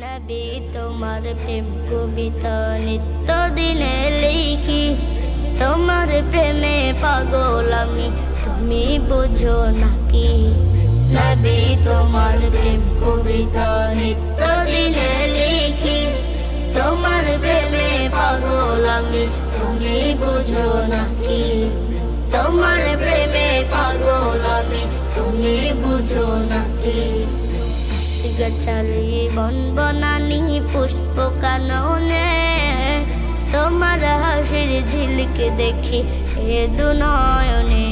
নবী, তোমার প্রেম কবিতা নিত্য দিনে লিখি। তোমার প্রেমে পাগল তুমি বুঝো নাকি? নবী, তোমার প্রেম কবিতা নিত্য দিনে লিখি। তোমার প্রেমে পাগল আমি, তুমি বুঝো নাকি? তোমার প্রেমে পাগল আমি, তুমি বুঝো নাকি? গাছালি বন বনানি পুষ্প কাননে তোমার হাসির ঝিলকে দেখি এ দু নয়নে।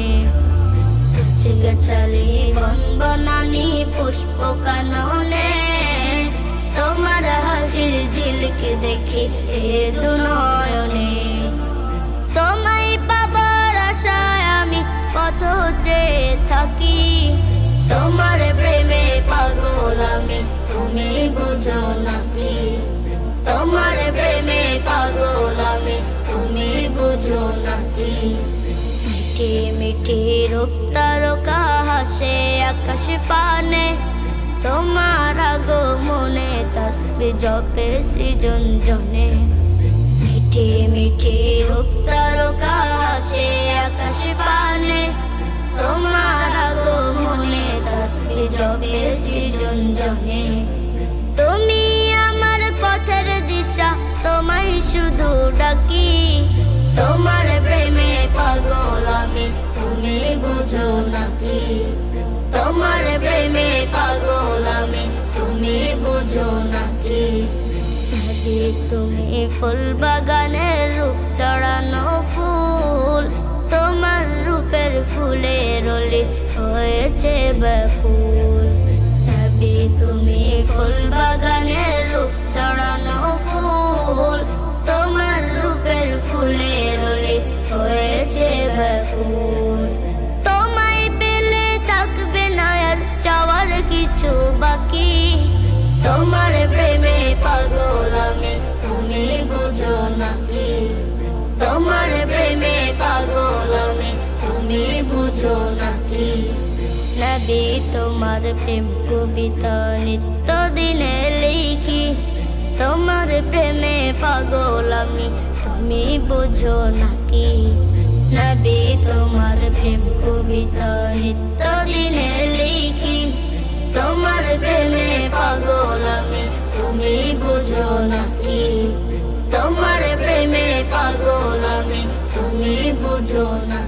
গাছালি বন বনানি পুষ্প কাননে তোমার হাসির ঝিলকে দেখি এ দু নয়নে। তোমায় পাবার আশায় আমি পথ চেয়ে থাকি। বুঝো নাকি তোমার প্রেমে পাগল আমি, তুমি বুঝো নাকি? মিঠে মিঠে রূপ তারকা হাসে আকাশ তোমার আগো মনে তসবি জপে সিজন জনে। মিঠে মিঠে রূপ তারকা হাসে আকাশ তোমার আগো মনে তসবি জবে সৃজন জনে। ডাকি, তোমার প্রেমে পাগল আমি, তুমি বুঝো নাকি? তোমার প্রেমে পাগল আমি, তুমি বুঝো নাকি? তুমি ফুল বাগানের রূপ চড়ানো ফুল, তোমার রূপের ফুলের রলি হয়েছে ব্যাকুল। নবী তোমার প্রেম কবিতা নিত্য দিনে লিখি। তোমার প্রেমে পাগল আমি, তুমি বুঝো নাকি? নবী তোমার প্রেম কবিতা নিত্য দিনে লিখি। তোমার প্রেমে পাগল আমি, তুমি বুঝো নাকি? তোমার প্রেমে পাগল আমি, তুমি বুঝো না